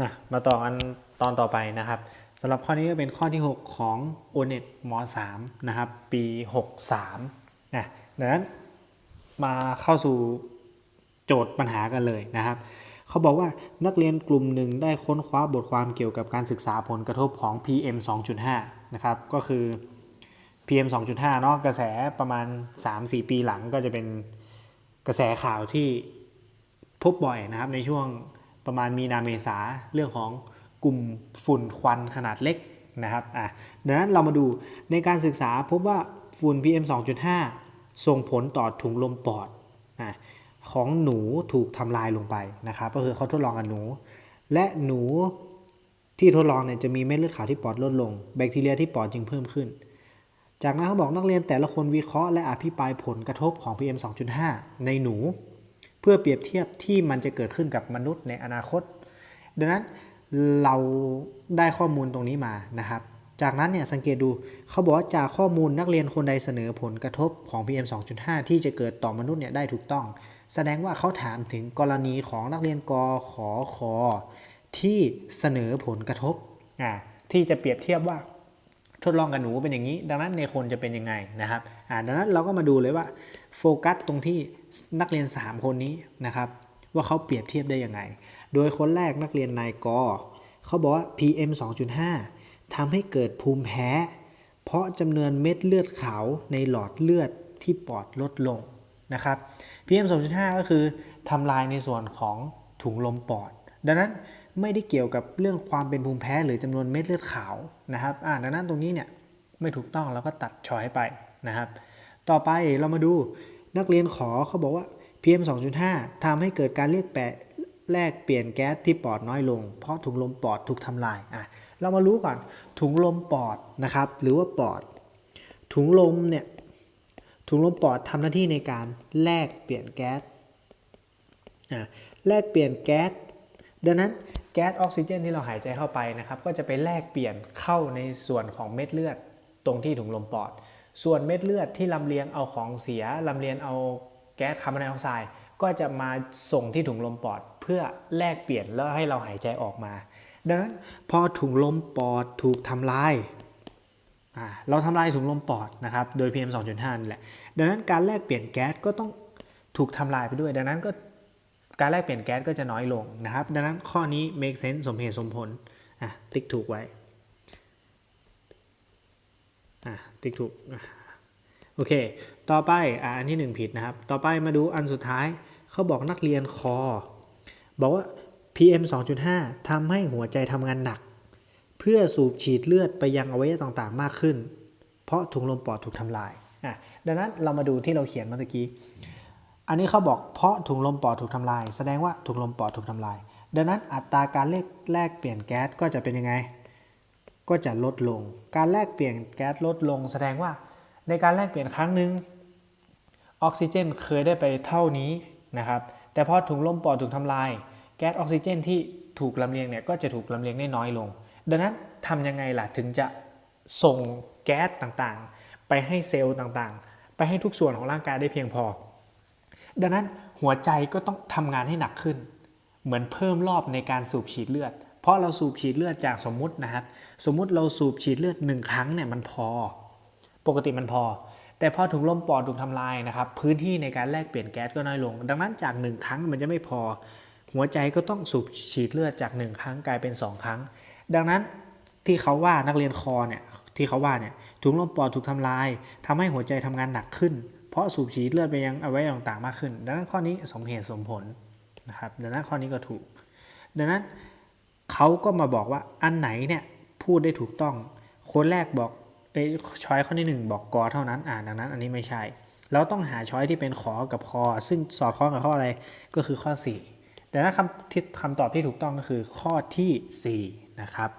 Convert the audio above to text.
นะมาต่อกันตอนต่อไปนะครับสำหรับข้อนี้ก็เป็นข้อที่ 6 ของ o n e t ม3นะครับ ปี 63นะดังนั้นมาเข้าสู่โจทย์ปัญหากันเลยนะครับ เขาบอกว่านักเรียนกลุ่มหนึ่งได้ค้นคว้าบทความเกี่ยวกับการศึกษาผลกระทบของ PM 2.5 นะครับ ก็คือ PM 2.5 เนาะกระแสประมาณ 3-4 ปีหลังก็จะเป็นกระแสข่าวที่พบบ่อยนะครับในช่วง ประมาณมีนาเมษาเรื่องของกลุ่มฝุ่นควันขนาดเล็กนะครับอะดังนั้นเรามาดูในการศึกษาพบว่าฝุ่น PM 2.5 ส่งผลต่อถุงลมปอดอะของหนูถูกทำลายลงไปนะครับก็คือเขาทดลองกับหนู และหนูที่ทดลองเนี่ยจะมีเม็ดเลือดขาวที่ปอดลดลง แบคทีเรียที่ปอดจึงเพิ่มขึ้น จากนั้นเขาบอกนักเรียนแต่ละคนวิเคราะห์และอภิปรายผลกระทบของ PM 2.5 ในหนู พื่อเปรียบเทียบที่มันจะเกิดขึ้นกับมนุษย์ในอนาคต ดังนั้นเราได้ข้อมูลตรงนี้มานะครับ จากนั้นเนี่ยสังเกตดูเขาบอกว่าจากข้อมูลนักเรียนคนใดเสนอผลกระทบของ PM 2.5 ที่จะเกิดต่อมนุษย์เนี่ยได้ถูกต้อง แสดงว่าเขาถามถึงกรณีของนักเรียนกขอคอที่เสนอผลกระทบอ่าที่จะเปรียบเทียบว่าทดลองกับหนูเป็นอย่างนี้ ดังนั้นในคนจะเป็นยังไงนะครับอ่าดังนั้นเราก็มาดูเลยว่า โฟกัสตรงที่นักเรียน 3 คนนี้นะครับว่าเขาเปรียบเทียบได้ยังไง โดยคนแรกนักเรียนนายกเขาบอกว่า PM 2.5ทำให้เกิดภูมิแพ้ เพราะจำนวนเม็ดเลือดขาวในหลอดเลือดที่ปอดลดลงนะครับ PM 2.5 ก็คือทำลายในส่วนของถุงลมปอด ดังนั้นไม่ได้เกี่ยวกับเรื่องความเป็นภูมิแพ้หรือจำนวนเม็ดเลือดขาวนะครับ อ่าดังนั้นตรงนี้เนี่ยไม่ถูกต้องเราก็ตัดช้อยไปนะครับ ต่อไปเรามาดูนักเรียนขอเขาบอกว่า PM 2.5ทำให้เกิดการเรียกแปะแลกเปลี่ยนแก๊สที่ปอดน้อยลง เพราะถุงลมปอดถูกทำลายอะเรามารู้ก่อนถุงลมปอดนะครับ หรือว่าปอด ถุงลมเนี่ยถุงลมปอดทำหน้าที่ในการแลกเปลี่ยนแก๊สอะแลกเปลี่ยนแก๊สดังนั้นแก๊สออกซิเจนที่เราหายใจเข้าไปนะครับ ก็จะไปแลกเปลี่ยนเข้าในส่วนของเม็ดเลือดตรงที่ถุงลมปอด ส่วนเม็ดเลือดที่ลำเลียงเอาของเสียลำเลียงเอาแก๊สคาร์บอนไดออกไซด์ก็จะมาส่งที่ถุงลมปอดเพื่อแลกเปลี่ยนแล้วให้เราหายใจออกมา ดังนั้นพอถุงลมปอดถูกทำลายอ่าเราทำลายถุงลมปอดนะครับโดย PM 2.5นี่แหละ ดังนั้นการแลกเปลี่ยนแก๊สก็ต้องถูกทำลายไปด้วย ดังนั้นก็การแลกเปลี่ยนแก๊สก็จะน้อยลงนะครับ ดังนั้นข้อนี้ make sense สมเหตุสมผลอะติ๊กถูกไว้ อะติ๊กถูกโอเค ต่อไปอะอันที่หนึ่งผิดนะครับ ต่อไปมาดูอันสุดท้ายเขาบอกนักเรียนคอ บอกว่า PM 2.5ทำให้หัวใจทำงานหนัก เพื่อสูบฉีดเลือดไปยังอวัยวะต่างๆ มากขึ้น เพราะถุงลมปอดถูกทำลายอะดังนั้นเรามาดูที่เราเขียนเมื่อกี้ อันนี้เขาบอกเพราะถุงลมปอดถูกทำลาย แสดงว่าถุงลมปอดถูกทำลาย ดังนั้นอัตราการแลกแลกเปลี่ยนแก๊สก็จะเป็นยังไง ก็จะลดลง การแลกเปลี่ยนแก๊สลดลง แสดงว่าในการแลกเปลี่ยนครั้งหนึ่งออกซิเจนเคยได้ไปเท่านี้นะครับ แต่พอถุงลมปอดถูกทำลาย แก๊สออกซิเจนที่ถูกลำเลียงเนี่ยก็จะถูกลำเลียงได้น้อยลง ดังนั้นทำยังไงล่ะถึงจะส่งแก๊สต่างๆ ไปให้เซลล์ต่างๆ ไปให้ทุกส่วนของร่างกายได้เพียงพอ ดังนั้นหัวใจก็ต้องทำงานให้หนักขึ้น เหมือนเพิ่มรอบในการสูบฉีดเลือด เพราะเราสูบฉีดเลือดจากสมมุตินะครับ สมมุติเราสูบฉีดเลือดหนึ่งครั้งเนี่ยมันพอ ปกติมันพอ แต่พอถุงลมปอดถูกทำลายนะครับ พื้นที่ในการแลกเปลี่ยนแก๊สก็น้อยลง ดังนั้นจากหนึ่งครั้งมันจะไม่พอ หัวใจก็ต้องสูบฉีดเลือดจากหนึ่งครั้งกลายเป็นสองครั้ง ดังนั้นที่เขาว่านักเรียนคอเนี่ยที่เขาว่าเนี่ยถุงลมปอดถูกทำลายทำให้หัวใจทำงานหนักขึ้น เพราะสูบฉีดเลือดไปยังอวัยวะต่างๆมากขึ้น ดังนั้นข้อนี้สมเหตุสมผลนะครับดังนั้นข้อนี้ก็ถูก ดังนั้น เขาก็มาบอกว่าอันไหนเนี่ยพูดได้ถูกต้อง คนแรกบอกเอ้ช้อยข้อที่หนึ่งบอกกอเท่านั้นอ่าดังนั้น อันนี้ไม่ใช่ เราต้องหาช้อยที่เป็นขอกับคอ ซึ่งสอดคล้องกับข้ออะไรก็คือข้อ 4 แต่ถ้าคำคำตอบที่ถูกต้องก็คือข้อที่ 4 นะครับ